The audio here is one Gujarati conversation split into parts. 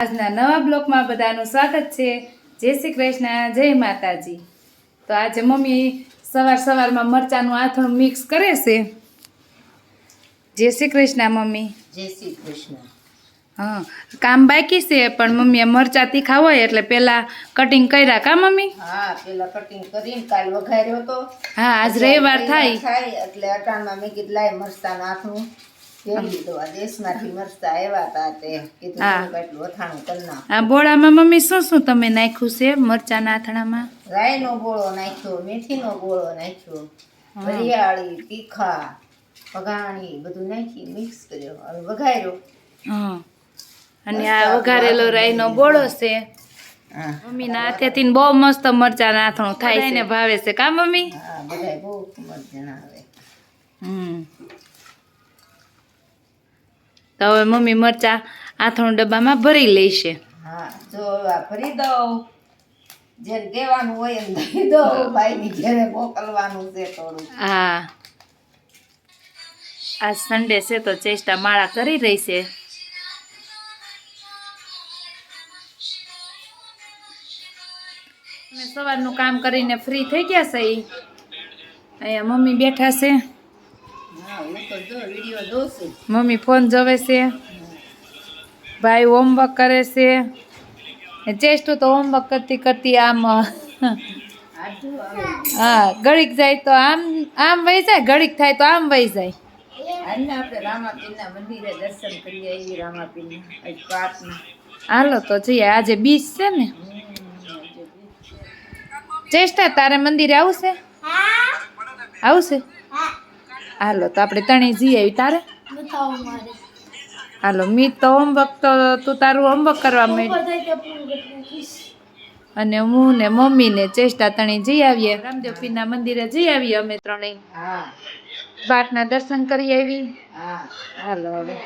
આજના નવા બ્લોકમાં બધાનું સ્વાગત છે. જય શ્રી કૃષ્ણ જય માતાજી. તો આજે મમ્મી સવાર સવારમાં મરચાનું આથણું મિક્સ કરે છે. જય શ્રી કૃષ્ણ મમ્મી. જય શ્રી કૃષ્ણ. હા કામ બાકી છે પણ મમ્મીએ મરચા તીખા હોય એટલે પેલા કટિંગ કર્યા કા મમ્મી? હા પેલા કટિંગ કરીને કાલ વઘાર્યો હતો. હા આજ રવિવાર થાય. થાય એટલે અટાણમાં મેં કીધું લાય મરચા નાખું ફેરી લીધું આ મરચા બોળામાં મમ્મી શું શું તમે નાખ્યું છે? મરચાના આથણામાં રાઈનો ગોળો નાખ્યો મેથીનો ગોળો નાખ્યો વરિયાળી તીખા વઘાણી બધું નાખી મિક્સ કર્યો. હવે વઘાર્યો. અને આ વઘારેલો રાઈનો બોળો છે. મમ્મી મમ્મીના હાથેથી બહુ મસ્ત મરચા નાથણું થાય છે ને ભાવે છે. કા મમ્મી? હા બધાય બહુ મજા આવે. હમ. તો હવે મમ્મી મરચા આથણું ડબ્બામાં ભરી લઈશે હા જો આ ભરી દઉં. જેને કહેવાનું હોય એમ દઈ દઉં. ભાઈની ઘેરે મોકલવાનું છે થોડું હા. આજ સન્ડે છે તો ચેષ્ટા માળા કરી રહી છે સવારનું કામ કરીને ફ્રી થઈ ગયા છે ઈ. અહીંયા મમ્મી બેઠા છે હા હું તો જો વીડિયો જોઉં છું મમ્મી ફોન જોવે છે. ભાઈ હોમવર્ક કરે છે. ચેસ્ટું તો હોમવર્ક કરતી કરતી આમ હા ઘડીક જાય તો આમ આમ વહી જાય ઘડીક થાય તો આમ વહી જાય. હાલો તો જઈએ આજે બીચ છે ને. ચેષ્ટા તારે મંદિરે આવશે? આવશે? હાલો તો આપણે ત્રણેય જઈ આવી તારે? હાલો મી તો હોમવર્ક તો તું તારું હોમવર્ક કરવા માંડી. અને હું ને મમ્મી ને ચેષ્ટા ત્રણેય જઈ આવીએ. રામદેવ પીરના મંદિરે જઈ આવીએ અમે ત્રણેય. હા. પાઠના દર્શન કરી આવી હા. હાલો હવે.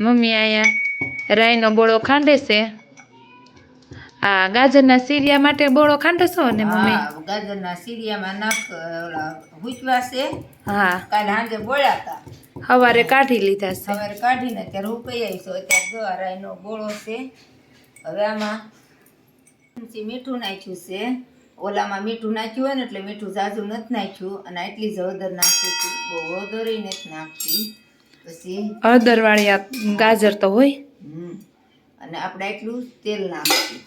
મમ્મી અહીંયા રાઈનો બોળો ખાંડે છે. આ ગાજરના સીરિયા માટે બોળો ખાંડે છો ને મમ્મી? ગાજરના સીરિયામાં નાખ હુચવા છે. હા. કાલે સાંજે બોળ્યા હતા સવારે કાઢી લીધા છે. સવારે કાઢીને ત્યારે ઉકાઈ આવીશું. અત્યારે જો આ રાઈનો બોળો છે. હવે આમાં મીઠું નાખ્યું છે. ઓલામાં મીઠું નાખ્યું હોય ને એટલે મીઠું ઝાઝું નથી નાખ્યું. અને આટલી જ હળદર નાખી બહુ હળદર નથી નાખતી. પછી? હળદરવાળી આ ગાજર તો હોય. અને આપણે એટલું તેલ નાખીશું.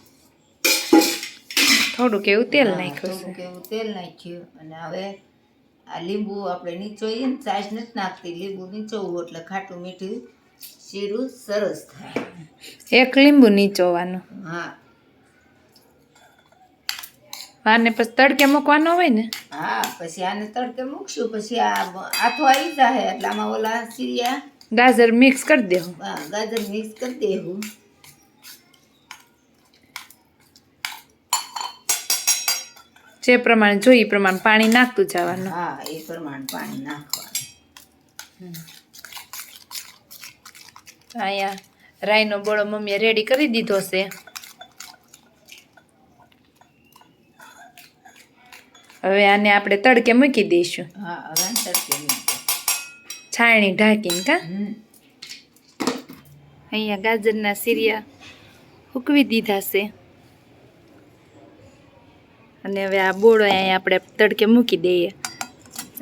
થોડુંક એવું તેલ નાખ્યું થોડુંક એવું તેલ નાખ્યું. અને હવે આ લીંબુ આપણે નીચોઈએ ને છાશ નથી નાખતી. લીંબુ નીચોવું એટલે ખાટું મીઠું શીરું સરસ થાય. એક લીંબુ નીચોવાનું. હા. આને પછી તડકે મૂકવાનો હોય ને? હા પછી આને તડકે મૂકશું. પછી આ આથો આવી જાય એટલે આમાં ઓલા સીરિયા ગાજર મિક્સ કરી દેવું હા, ગાજર મિક્સ કરી દેવું જે પ્રમાણે જોઈએ એ પ્રમાણે પાણી નાખતું જવાનું. હા એ પ્રમાણે પાણી નાખવાનું. અહીંયા રાઈનો બોળો મમ્મીએ રેડી કરી દીધો છે. હવે આને આપણે તડકે મૂકી દઈશું. છાયણી ઢાંકીને કા? અહીંયા ગાજરના સિરિયા સૂકવી દીધા છે. અને હવે આ બોળો અહીંયા આપણે તડકે મૂકી દઈએ.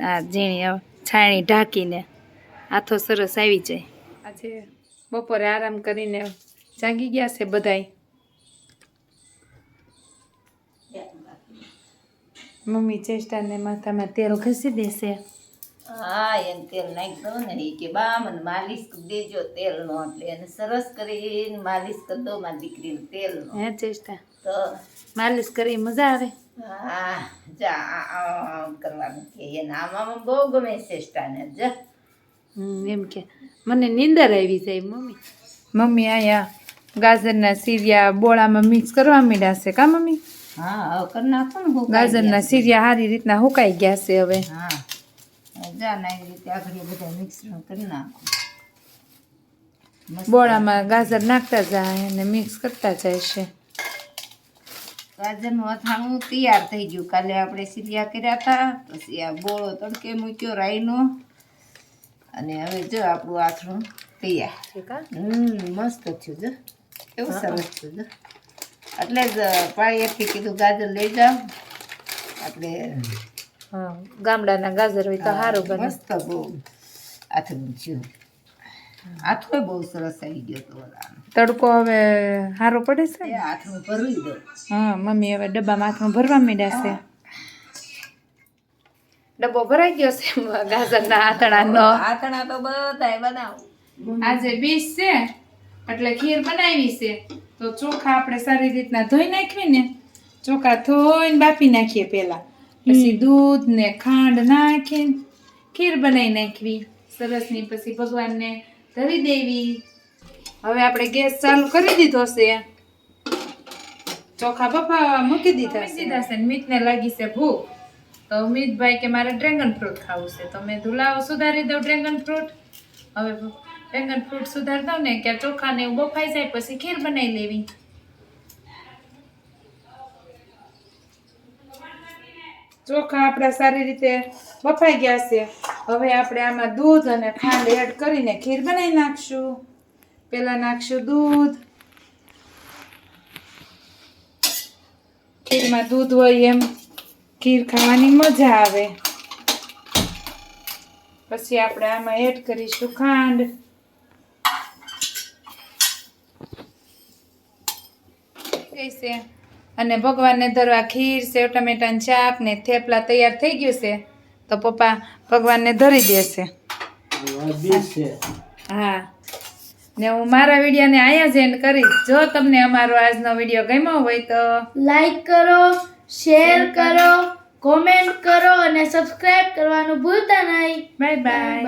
આ ઝીણી છાણી ઢાંકીને. આથો સરસ આવી જાય. આજે બપોરે આરામ કરીને જાગી ગયા છે બધાય. મમ્મી ચેષ્ટાને માથામાં તેલ ઘસી દેશે. હા એને તેલ નાખી દો ને એ કે બા મને માલિશ દેજો તેલનો. એટલે એને સરસ કરીને માલિશ કરી દો મારી દીકરીને તેલનો. હે ચેષ્ટા? તો માલિશ કરી મજા આવે. હા જા આમ કરવાનું કે એને આમાં બહુ ગમે શ્રેષ્ઠાને જા. એમ કે મને નીંદર આવી જાય મમ્મી. મમ્મી અહીંયા ગાજરના સીરિયા બોળામાં મિક્સ કરવા માંડ્યા છે કા મમ્મી? હા હવે કરી નાખો ને ગાજરના સીરિયા સારી રીતના હુકાઈ ગયા છે હવે. હા હવે જા ના એવી રીતે આગળ બધા મિશ્રણ કરી નાખો. બોળામાં ગાજર નાખતા જાય અને મિક્સ કરતા જાય છે. ગાજરનું અથાણું તૈયાર થઈ ગયું. કાલે આપણે સીરિયા કર્યા હતા પછી આ બોળો તડકે મૂક્યો રાઈનો અને હવે જો આપણું આથણું તૈયાર. હમ મસ્ત થયું જો. એવું સરસ થયું જો. એટલે જ પાળીએથી કીધું ગાજર લઈ જાઓ આપણે હા ગામડાના ગાજર હોય તો સારું બને. મસ્ત બહુ આથણું થયું આથો બહુ સરસ આવી ગયો તો. તડકો હવે સારો પડે છે? આથણું ભરવી દો. હા મમ્મી હવે ડબ્બામાં હાથમાં ભરવા માંડ્યા છે. ડબ્બો ભરાઈ ગયો છે ગાજરના આતણાનો આથણા તો બધાય બનાવો. આજે બીજ છે. એટલે ખીર બનાવી છે. તો ચોખા આપણે સારી રીતના ધોઈ નાખીએ ને ચોખા ધોઈને બાફી નાખીએ પહેલા. પછી દૂધ ને ખાંડ નાખીને ખીર બનાવી નાખવી. સરસની પછી ભગવાનને ધરી દેવી. હવે આપણે ગેસ ચાલુ કરી દીધો છે. ચોખા બફાવા મૂકી દીધા છે. દીધા છે મીતને લાગી છે ભૂખ. તો મીતભાઈ કે મારે ડ્રેગન ફ્રૂટ ખાવું છે. તો મેં ધુલાવો સુધારી દઉં ડ્રેગન ફ્રૂટ. હવે ડ્રેગન ફ્રૂટ સુધારી ને કે ચોખા ને એવું બફાઈ જાય પછી ખીર બનાવી લેવી. ચોખા આપણા સારી રીતે બફાઈ ગયા છે. હવે આપણે આમાં દૂધ અને ખાંડ એડ કરીને ખીર બનાવી નાખશું. પહેલાં નાખશું દૂધ. ખીરમાં દૂધ હોય એમ ખીર ખાવાની મજા આવે. પછી આપણે આમાં એડ કરીશું ખાંડ. ગઈ છે. અને ભગવાનને ધરવા ખીર સેવ ટમેટાનું ચાપ ને થેપલા તૈયાર થઈ ગયું છે. તો પપ્પા ભગવાનને ધરી દેશે હા. ને હું મારા વિડીયોને અહીંયા જ એન્ડ કરીશ. જો તમને અમારો આજનો વીડિયો ગમ્યો હોય તો લાઈક કરો શેર કરો કોમેન્ટ કરો અને સબસ્ક્રાઇબ કરવાનું ભૂલતા નહીં. Bye bye